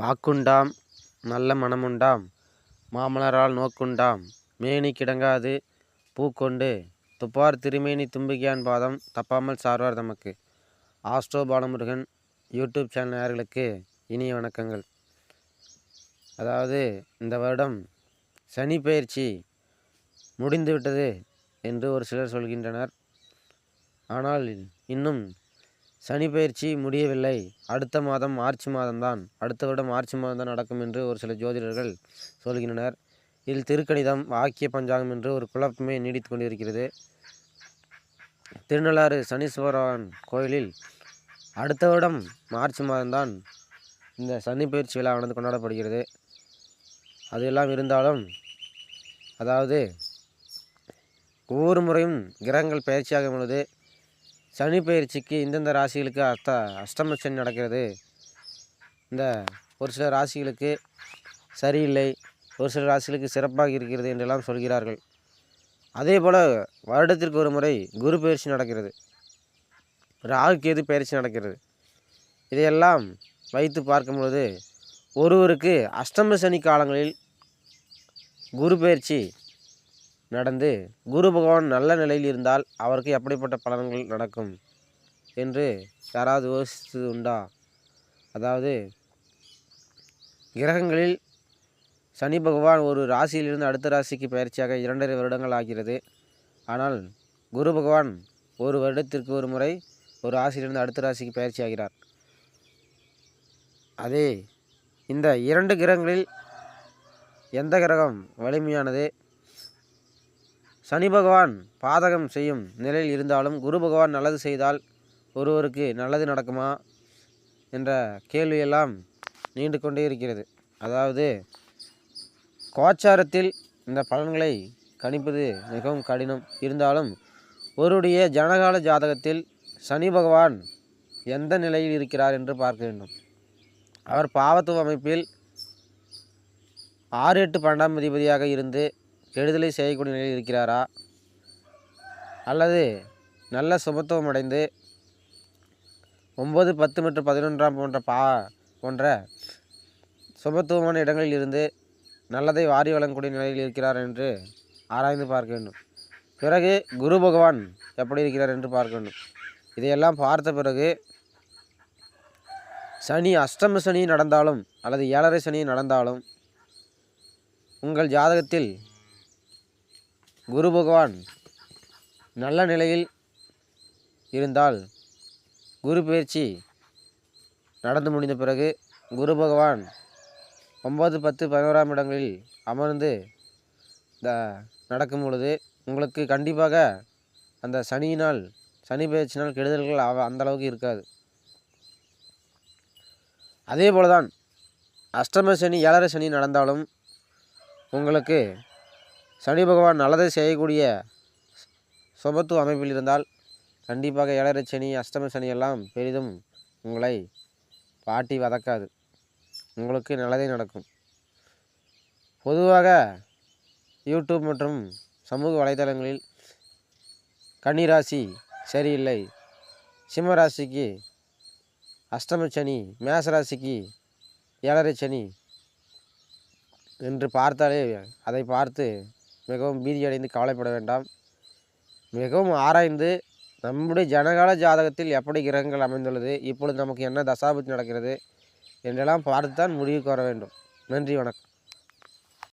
வாக்குண்டாம் நல்ல மனமுண்டாம் மாமலரால் நோக்குண்டாம் மேனி கிடங்காது பூக்கொண்டு துப்பார் திருமேனி தும்பிக்கையான் பாதம் தப்பாமல் சார்வார் தமக்கு. ஆஸ்ட்ரோ பாலமுருகன் யூடியூப் சேனல் நேர்களுக்கு இனிய வணக்கங்கள். அதாவது இந்த வருடம் சனி பயிற்சி முடிந்துவிட்டது என்று ஒரு சிலர் சொல்கின்றனர். ஆனால் இன்னும் சனி பயிற்சி முடியவில்லை. அடுத்த மாதம் மார்ச் மாதம்தான். அடுத்த வருடம் மார்ச் மாதம் தான் நடக்கும் என்று ஒரு சில ஜோதிடர்கள் சொல்கின்றனர். இதில் திருக்கணிதம் வாக்கிய பஞ்சாங்கம் என்று ஒரு குழப்பமே நீடித்து கொண்டிருக்கிறது. திருநள்ளாறு சனீஸ்வரன் கோயிலில் அடுத்த வருடம் மார்ச் மாதம்தான் இந்த சனி பயிற்சி விழாவானது கொண்டாடப்படுகிறது. அது எல்லாம் இருந்தாலும் அதாவது ஒவ்வொரு முறையும் கிரகங்கள் பயிற்சியாகும் பொழுது சனி பயிற்சிக்கு இந்தந்த ராசிகளுக்கு அர்த்த அஷ்டம சனி நடக்கிறது. இந்த ஒரு சில ராசிகளுக்கு சரியில்லை ஒரு சில ராசிகளுக்கு சிறப்பாக இருக்கிறது என்றெல்லாம் சொல்கிறார்கள். அதே போல் வருடத்திற்கு ஒரு முறை குரு பயிற்சி நடக்கிறது. ராகு கேது பயிற்சி நடக்கிறது. இதையெல்லாம் வைத்து பார்க்கும் பொழுது ஒருவருக்கு அஷ்டம சனி காலங்களில் குரு பயிற்சி நடந்து குரு பகவான் நல்ல நிலையில் இருந்தால் அவருக்கு எப்படிப்பட்ட பலன்கள் நடக்கும் என்று யாராவது யோசித்தது உண்டா அதாவது கிரகங்களில் சனி பகவான் ஒரு ராசியிலிருந்து அடுத்த ராசிக்கு பயிற்சியாக இரண்டரை வருடங்கள் ஆகிறது. ஆனால் குரு பகவான் ஒரு வருடத்திற்கு ஒரு முறை ஒரு ராசியிலிருந்து அடுத்த ராசிக்கு பயிற்சி ஆகிறார் அதே இந்த இரண்டு கிரகங்களில் எந்த கிரகம் வலிமையானது? சனி பகவான் பாதகம் செய்யும் நிலையில் இருந்தாலும் குரு பகவான் நல்லது செய்தால் ஒருவருக்கு நல்லது நடக்குமா என்ற கேள்வியெல்லாம் நீண்டு கொண்டே இருக்கிறது. அதாவது கோச்சாரத்தில் இந்த பலன்களை கணிப்பது மிகவும் கடினம். இருந்தாலும் ஒருடைய ஜனகால ஜாதகத்தில் சனி பகவான் எந்த நிலையில் இருக்கிறார் என்று பார்க்க வேண்டும். அவர் பாவத்துவ அமைப்பில் ஆறு எட்டு பன்னெண்டாம் அதிபதியாக இருந்து கெடுதலை செய்யக்கூடிய நிலையில் இருக்கிறாரா? அல்லது நல்ல சுபத்துவம் அடைந்து ஒம்பது பத்து மற்றும் பதினொன்றாம் போன்ற பா போன்ற சுபத்துவமான இடங்களில் இருந்து நல்லதை வாரி வழங்கக்கூடிய நிலையில் இருக்கிறார் என்று ஆராய்ந்து பார்க்க வேண்டும். பிறகு குரு பகவான் எப்படி இருக்கிறார் என்று பார்க்க வேண்டும். இதையெல்லாம் பார்த்த பிறகு சனி அஷ்டம சனி நடந்தாலும் அல்லது ஏழரை சனி நடந்தாலும் உங்கள் ஜாதகத்தில் குரு பகவான் நல்ல நிலையில் இருந்தால் குரு பயிற்சி நடந்து முடிந்த பிறகு குரு பகவான் ஒம்பது பத்து பதினோராம் இடங்களில் அமர்ந்து இந்த நடக்கும் பொழுது உங்களுக்கு கண்டிப்பாக அந்த சனியினால் சனி பயிற்சினால் கெடுதல்கள் அவ அந்தளவுக்கு இருக்காது. அதே போல தான் அஷ்டம சனி ஏழரை சனி நடந்தாலும் உங்களுக்கு சனி பகவான் நல்லதை செய்யக்கூடிய சுபத்துவ அமைப்பில் இருந்தால் கண்டிப்பாக ஏழரை சனி அஷ்டம சனி எல்லாம் பெரிதும் உங்களை பாட்டி வதக்காது. உங்களுக்கு நல்லதே நடக்கும். பொதுவாக யூடியூப் மற்றும் சமூக வலைதளங்களில் கன்னிராசி சரியில்லை. சிம்மராசிக்கு அஷ்டம சனி மேசராசிக்கு ஏழரை சனி என்று பார்த்தாலே அதை பார்த்து மிகவும் பீதியடைந்து கவலைப்பட வேண்டாம். மிகவும் ஆராய்ந்து நம்முடைய ஜனகால ஜாதகத்தில் எப்படி கிரகங்கள் அமைந்துள்ளது இப்பொழுது நமக்கு என்ன தசாபுத்தி நடக்கிறது என்றெல்லாம் பார்த்து தான் முடிவுக்கு வர வேண்டும். நன்றி வணக்கம்.